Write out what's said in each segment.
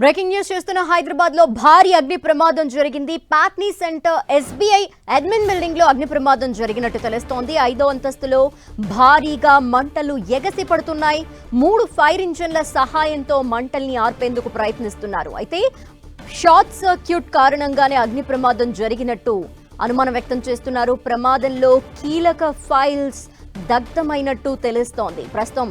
Breaking news చేస్తున్న హైదరాబాద్లో భారీ అగ్ని ప్రమాదం జరిగింది. ప్యాట్నీ సెంటర్ ఎస్బీఐ అడ్మిన్ బిల్డింగ్లో అగ్ని ప్రమాదం జరిగినట్టు తెలుస్తోంది. ఐదో అంతస్తులో భారీగా మంటలు ఎగసి పడుతున్నాయి. మూడు ఫైర్ ఇంజన్ల సహాయంతో మంటల్ని ఆర్పేందుకు ప్రయత్నిస్తున్నారు. అయితే షార్ట్ సర్క్యూట్ కారణంగానే అగ్ని ప్రమాదం జరిగినట్టు అనుమానం వ్యక్తం చేస్తున్నారు. ప్రమాదంలో కీలక ఫైల్స్ దగ్ధమైనట్టు తెలుస్తోంది. ప్రస్తుతం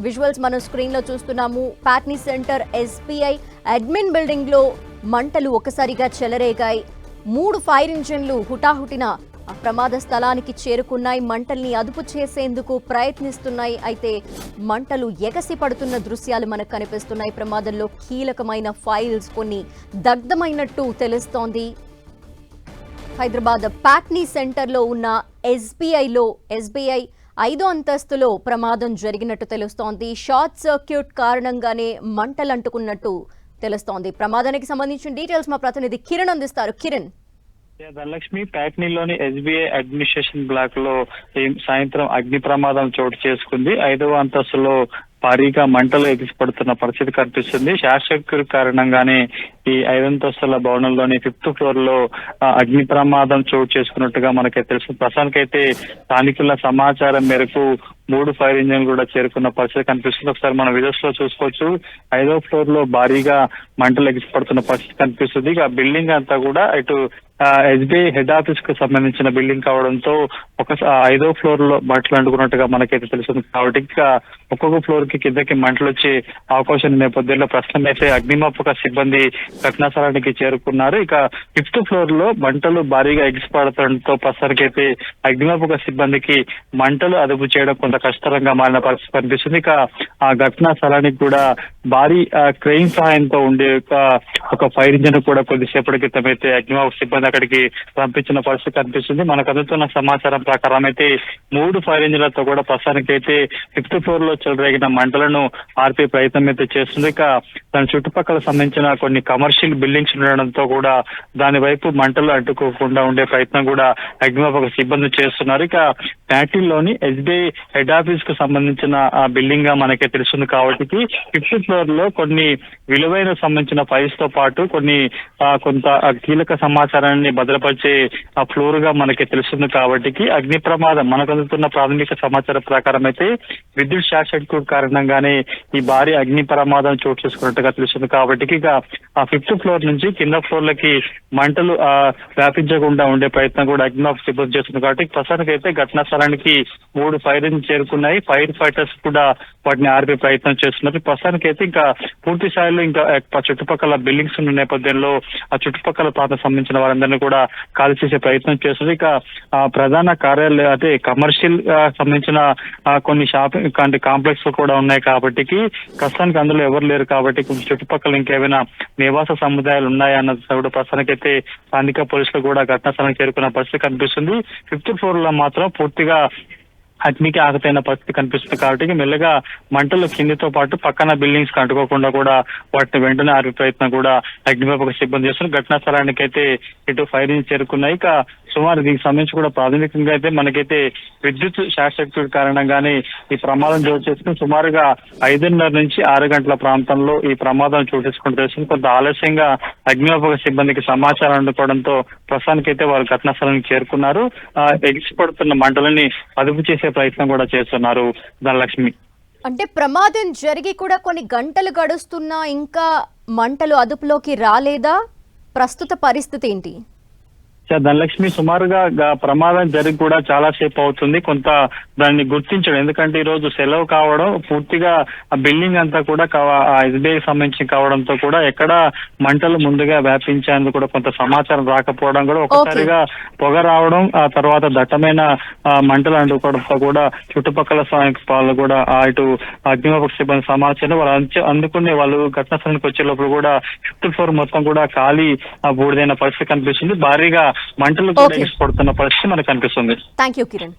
విజువల్స్ మనం స్క్రీన్లో చూస్తున్నాము. పాట్నీ సెంటర్ ఎస్బీఐ అడ్మిన్ బిల్డింగ్లో మంటలు ఒకసారిగా చెలరేగాయి. మూడు ఫైర్ ఇంజన్లు హుటాహుటిన ప్రమాద స్థలానికి చేరుకున్నాయి. మంటల్ని అదుపు చేసేందుకు ప్రయత్నిస్తున్నాయి. అయితే మంటలు ఎగసి పడుతున్న దృశ్యాలు మనకు కనిపిస్తున్నాయి. ప్రమాదంలో కీలకమైన ఫైల్స్ కొన్ని దగ్ధమైనట్టు తెలుస్తోంది. హైదరాబాద్ ప్యాట్నీ సెంటర్లో ఉన్న ఎస్బీఐలో ఎస్బీఐ ఐదో అంతస్తులో ప్రమాదం జరిగినట్టు తెలుస్తోంది. షార్ట్ సర్క్యూట్ కారణంగానే మంటలు అంటుకున్నట్టు తెలుస్తోంది. ప్రమాదానికి సంబంధించిన డీటెయిల్స్ మా ప్రతినిధి కిరణ్ అందిస్తారు. కిరణ్. ధనలక్ష్మి ప్యాట్నీలోని ఎస్బీఐ అడ్మినిస్ట్రేషన్ బ్లాక్లో సాయంత్రం అగ్ని ప్రమాదం చోటు చేసుకుంది. ఐదవ అంతస్తులో భారీగా మంటలు ఎగిసిపడుతున్న పరిస్థితి కనిపిస్తుంది. షార్ట్ కారణంగానే ఈ ఐదంతస్తుల భవనంలోని ఫిఫ్త్ ఫ్లోర్లో అగ్ని ప్రమాదం చోటు చేసుకున్నట్టుగా మనకి తెలుసు ప్రస్తుతానికైతే స్థానికుల సమాచారం మేరకు మూడు ఫైర్ ఇంజిన్ కూడా చేరుకున్న పరిస్థితి కనిపిస్తుంది. ఒకసారి మన విజువల్స్లో చూసుకోవచ్చు. ఐదో ఫ్లోర్లో భారీగా మంటలు ఎగిసిపడుతున్న పరిస్థితి కనిపిస్తుంది. ఇక బిల్డింగ్ అంతా కూడా ఇటు ఎస్బీఐ హెడ్ ఆఫీస్కు సంబంధించిన బిల్డింగ్ కావడంతో ఒక ఐదో ఫ్లోర్లో మంటలు అంటుకున్నట్టుగా మనకైతే తెలుస్తుంది. కాబట్టి ఇంకా ఒక్కొక్క ఫ్లోర్కి కిందకి మంటలు వచ్చే అవకాశం నేపథ్యంలో ప్రస్తుతం అయితే అగ్నిమాపక సిబ్బంది ఘటనా స్థలానికి చేరుకున్నారు. ఇక ఫిఫ్త్ ఫ్లోర్లో మంటలు భారీగా ఎగిసిపడటంతో ప్రస్తుతానికి అయితే అగ్నిమాపక సిబ్బందికి మంటలు అదుపు చేయడం కొంత కష్టతరంగా మారిన పరిస్థితి కనిపిస్తుంది. ఇక ఆ ఘటనా స్థలానికి కూడా భారీ క్రెయిన్ సహాయంతో ఉండే యొక్క ఒక ఫైర్ ఇంజిన్ కూడా కొద్దిసేపటి క్రితం అయితే అగ్నిమాపక సిబ్బంది అక్కడికి పంపించిన పరిస్థితి కనిపిస్తుంది. మనకు అందుతున్న సమాచారం ప్రకారం అయితే మూడు ఫైర్ ఇంజిన్లతో కూడా ప్రస్తుతానికి అయితే ఫిఫ్త్ ఫ్లోర్లో చెలరేగిన మంటలను ఆర్పే ప్రయత్నం అయితే చేస్తుంది. ఇక దాని చుట్టుపక్కల సంబంధించిన కొన్ని కమర్షియల్ బిల్డింగ్స్ ఉండడంతో కూడా దాని వైపు మంటలు అంటుకోకుండా ఉండే ప్రయత్నం కూడా అగ్నిమాపక సిబ్బంది చేస్తున్నారు. ఇక ప్యాటిల్లోని ఎస్బీఐ హెడ్ ఆఫీస్కు సంబంధించిన ఆ బిల్డింగ్గా మనకే తెలుస్తుంది. కాబట్టి ఫిఫ్త్ ఫ్లోర్లో కొన్ని విలువైన సంబంధించిన ఫైల్స్తో పాటు కొన్ని కొంత కీలక సమాచారాన్ని భద్రపరిచే ఆ ఫ్లోర్గా మనకి తెలుస్తుంది కాబట్టి అగ్ని ప్రమాదం మనకు అందుతున్న ప్రాథమిక సమాచారం ప్రకారం అయితే విద్యుత్ షార్ట్ సర్క్యూట్ కారణంగానే ఈ భారీ అగ్ని ప్రమాదం చోటు చేసుకున్నట్టుగా తెలుస్తుంది కాబట్టి ఇక ఆ ఫిఫ్త్ ఫ్లోర్ నుంచి కింద ఫ్లోర్లకి మంటలు వ్యాపించకుండా ఉండే ప్రయత్నం కూడా అగ్నిమాపక సిబ్బంది చేస్తుంది కాబట్టి ప్రస్తుతానికి అయితే ఘటనా స్థలానికి మూడు ఫైర్ చేరుకున్నాయి. ఫైర్ ఫైటర్స్ కూడా వాటిని ఆర్పే ప్రయత్నం చేస్తున్నారు. ప్రస్తుతానికి అయితే ఇంకా పూర్తి స్థాయిలో ఇంకా చుట్టుపక్కల బిల్డింగ్స్ ఉన్న నేపథ్యంలో ఆ చుట్టుపక్కల ప్రాంతం సంబంధించిన వారందరినీ కూడా ఖాళీ చేసే ప్రయత్నం చేస్తుంది. ఇక ఆ ప్రధాన కార్యాలయం అంటే కమర్షియల్ సంబంధించిన కొన్ని షాపింగ్ అంటే కాంప్లెక్స్ కూడా ఉన్నాయి కాబట్టి ప్రస్తుతానికి అందులో ఎవరు లేరు కాబట్టి చుట్టుపక్కల ఇంకేమైనా నివాస సముదాయాలు ఉన్నాయా అన్నది కూడా ప్రస్తుతానికైతే స్థానిక పోలీసులు కూడా ఘటనా స్థలానికి చేరుకున్న పరిస్థితి కనిపిస్తుంది. ఫిఫ్త్ ఫ్లోర్లో మాత్రం పూర్తిగా అగ్నికి ఆగతైన పరిస్థితి కనిపిస్తుంది కాబట్టి మెల్లగా మంటలు కిందితో పాటు పక్కన బిల్డింగ్స్కి అంటుకోకుండా కూడా వాటిని వెంటనే ఆర్పే ప్రయత్నం కూడా అగ్నిమాపక సిబ్బంది చేస్తున్నారు. ఘటనా స్థలానికి అయితే ఇటు ఫైర్ చేరుకున్నాయి. ఇక సుమారు దీనికి సంబంధించి కూడా ప్రాథమికంగా అయితే మనకైతే విద్యుత్ షార్ట్ సర్క్యూట్ కారణంగానే ఈ ప్రమాదం చోటు చేసుకుని సుమారుగా ఐదున్నర నుంచి ఆరు గంటల ప్రాంతంలో ఈ ప్రమాదం చోటు చేసుకుని తెలుస్తుంది కొంత ఆలస్యంగా అగ్నిమాపక సిబ్బందికి సమాచారం అందుకోవడంతో ప్రస్తుతానికి అయితే వారు ఘటనా స్థలానికి చేరుకున్నారు. ఎగిసిపడుతున్న మంటలని అదుపు చేసే ప్రయత్నం కూడా చేస్తున్నారు ధనలక్ష్మి. అంటే ప్రమాదం జరిగి కూడా కొన్ని గంటలు గడుస్తున్నా ఇంకా మంటలు అదుపులోకి రాలేదా? ప్రస్తుత పరిస్థితి ఏంటి? ధనలక్ష్మి సుమారుగా ప్రమాదం జరిగి కూడా చాలా సేపు అవుతుంది. కొంత దాన్ని గుర్తించడం. ఎందుకంటే ఈ రోజు సెలవు కావడం పూర్తిగా ఆ బిల్డింగ్ అంతా కూడా ఎస్బీఐ సంబంధించి కావడంతో కూడా ఎక్కడ మంటలు ముందుగా వ్యాపించేందుకు కూడా కొంత సమాచారం రాకపోవడం కూడా ఒకసారిగా పొగ రావడం ఆ తర్వాత దట్టమైన మంటలు అంటుకోవడంతో కూడా చుట్టుపక్కల వాళ్ళు కూడా ఇటు అగ్నిమాపక సిబ్బంది సమాచారం వాళ్ళు అందుకునే వాళ్ళు ఘటనా స్థలానికి వచ్చే లోపల కూడా ఫిఫ్త్ ఫ్లోర్ మొత్తం కూడా ఖాళీ బూడిదైన పరిస్థితి కనిపిస్తుంది. భారీగా మంటలు కూడా. ఎగిసిపడుతున్న పరిస్థితి మనకు కనిపిస్తుంది థ్యాంక్ యూ కిరణ్